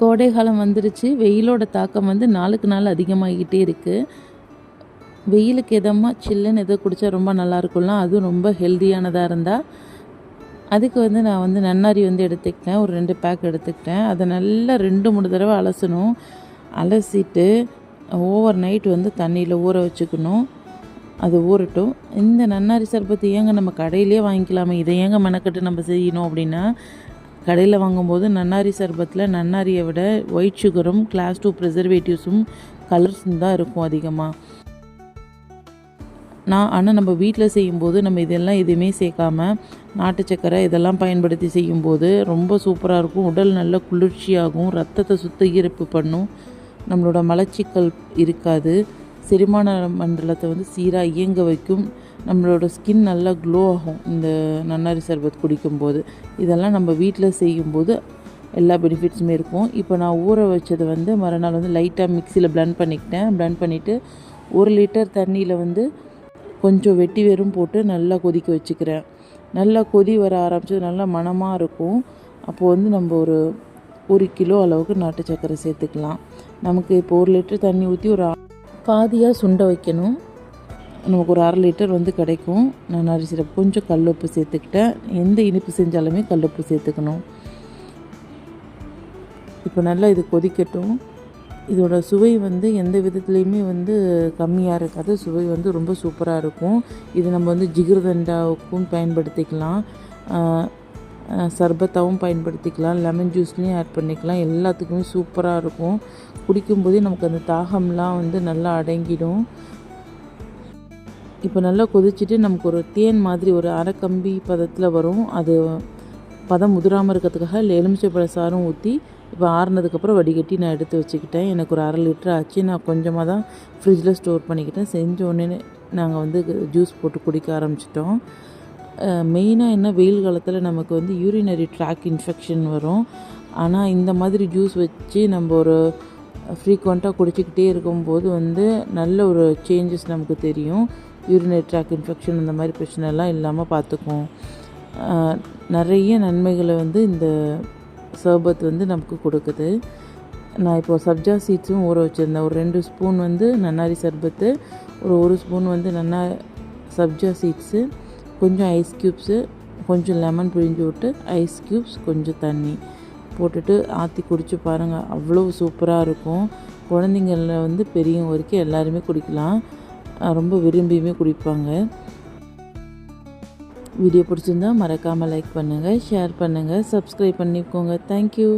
கோடை காலம் வந்துருச்சு. வெயிலோட தாக்கம் வந்து நாளுக்கு நாள் அதிகமாகிக்கிட்டே இருக்குது வெயிலுக்கு எதமாக சில்லுன்னு எதோ குடித்தா ரொம்ப நல்லா அதுவும் ரொம்ப ஹெல்தியானதாக இருந்தால் அதுக்கு வந்து நான் வந்து நன்னாரி வந்து எடுத்துக்கிட்டேன். ஒரு ரெண்டு பேக் எடுத்துக்கிட்டேன். அதை நல்லா ரெண்டு மூணு தடவை அலசணும். அலசிட்டு ஓவர் நைட் வந்து தண்ணியில் ஊற வச்சுக்கணும். அது ஊறட்டும். இந்த நன்னாரி சர்பத்து ஏங்க நம்ம கடையிலே வாங்கிக்கலாமே? இதை ஏங்க மெனக்கட்டு நம்ம செய்யணும் அப்படின்னா கடையில் வாங்கும்போது நன்னாரி சர்பத்தில் நன்னாரியை விட ஒயிட் சுகரும் கிளாஸ் டூ ப்ரிசர்வேட்டிவ்ஸும் கலர்ஸும் தான் இருக்கும் அதிகமாக நான் ஆனால் நம்ம வீட்டில் செய்யும்போது நம்ம இதெல்லாம் எதுவுமே சேர்க்காம நாட்டு சக்கரை இதெல்லாம் பயன்படுத்தி செய்யும்போது ரொம்ப சூப்பராக இருக்கும். உடல் நல்ல குளிர்ச்சியாகும். ரத்தத்தை சுத்திகரிப்பு பண்ணும். நம்மளோட மலச்சிக்கல் இருக்காது. செரிமான மண்டலத்தை வந்து சீராக இயங்க வைக்கும். நம்மளோட ஸ்கின் நல்லா க்ளோ ஆகும். இந்த நன்னாரி சர்பத் குடிக்கும்போது. இதெல்லாம் நம்ம வீட்டில் செய்யும்போது எல்லா பெனிஃபிட்ஸுமே இருக்கும். இப்போ நான் ஊற வச்சதை வந்து மறுநாள் வந்து லைட்டாக மிக்சியில் blend பண்ணிக்கிட்டேன். blend பண்ணிவிட்டு ஒரு லிட்டர் தண்ணியில் வந்து கொஞ்சம் வெட்டி வெறும் போட்டு நல்லா கொதிக்க வச்சுக்கிறேன். நல்லா கொதி வர ஆரம்பிச்சது நல்லா மணமாக இருக்கும். அப்போது வந்து நம்ம ஒரு ஒரு கிலோ அளவுக்கு நாட்டு சர்க்கரை சேர்த்துக்கலாம். நமக்கு இப்போ ஒரு லிட்டர் தண்ணி ஊற்றி ஒரு பாதியாக சுண்ட வைக்கணும். நமக்கு ஒரு அரை லிட்டர் வந்து கிடைக்கும். நான் அரிசி சிரப் கொஞ்சம் கல்லுப்பு சேர்த்துக்கிட்டேன். எந்த இனிப்பு செஞ்சாலுமே கல்லுப்பு சேர்த்துக்கணும். இப்போ நல்லா இது கொதிக்கட்டும். இதோட சுவை வந்து எந்த விதத்துலேயுமே வந்து கம்மியாக இருக்காது. சுவை வந்து ரொம்ப சூப்பராக இருக்கும். இது நம்ம வந்து ஜிகிர்தண்டாவுக்கும் பயன்படுத்திக்கலாம். சர்பத்தாகவும் பயன்படுத்திக்கலாம் லெமன் ஜூஸ்லேயும் ஆட் பண்ணிக்கலாம். எல்லாத்துக்குமே சூப்பராக இருக்கும். குடிக்கும்போதே நமக்கு அந்த தாகம்லாம் வந்து நல்லா அடங்கிடும். இப்போ நல்லா கொதிச்சுட்டு நமக்கு ஒரு தேன் மாதிரி ஒரு அரை கம்பி பதத்தில் வரும். அது பதம் முதிராமல் இருக்கிறதுக்காக எலுமிச்சைப்பழ சாரும் ஊற்றி இப்போ ஆறுனதுக்கப்புறம் வடிகட்டி நான் எடுத்து வச்சுக்கிட்டேன். எனக்கு ஒரு அரை லிட்டர் ஆச்சு. நான் கொஞ்சமாக தான் ஃப்ரிட்ஜில் ஸ்டோர் பண்ணிக்கிட்டேன். செஞ்ச உடனே நாங்கள் வந்து ஜூஸ் போட்டு குடிக்க ஆரம்பிச்சிட்டோம். மெயினாக என்ன வெயில் காலத்தில் நமக்கு வந்து யூரினரி ட்ராக் இன்ஃபெக்ஷன் வரும். ஆனால் இந்த மாதிரி ஜூஸ் வச்சு நம்ம ஒரு ஃப்ரீக்வெண்ட்டாக குடிச்சிக்கிட்டே இருக்கும்போது வந்து நல்ல ஒரு சேஞ்சஸ் நமக்கு தெரியும். யூரினரி ட்ராக் இன்ஃபெக்ஷன் அந்த மாதிரி பிரச்சனைலாம் இல்லாமல் பார்த்துக்கும் நிறைய நன்மைகளை வந்து இந்த சர்பத் வந்து நமக்கு கொடுக்குது. நான் இப்போ சப்ஜா சீட்ஸும் ஊற வச்சுருந்தேன். ஒரு ரெண்டு ஸ்பூன் வந்து நன்னாரி சர்பத்து ஒரு ஒரு ஸ்பூன் வந்து நன்னா சப்ஜா சீட்ஸு. கொஞ்சம் ஐஸ் க்யூப்ஸு கொஞ்சம் லெமன் பிழிஞ்சு விட்டு ஐஸ் க்யூப்ஸ் கொஞ்சம் தண்ணி போட்டுட்டு ஆற்றி குடிச்சு பாருங்கள் அவ்வளோ சூப்பராக இருக்கும். குழந்தைங்கள வந்து பெரியவங்க வரைக்கும் எல்லாருமே குடிக்கலாம். ரொம்ப விரும்பியுமே குடிப்பாங்க. வீடியோ பிடிச்சிருந்தா மறக்காமல் லைக் பண்ணுங்கள் ஷேர் பண்ணுங்கள் சப்ஸ்கிரைப் பண்ணிக்கோங்க. தேங்க்யூ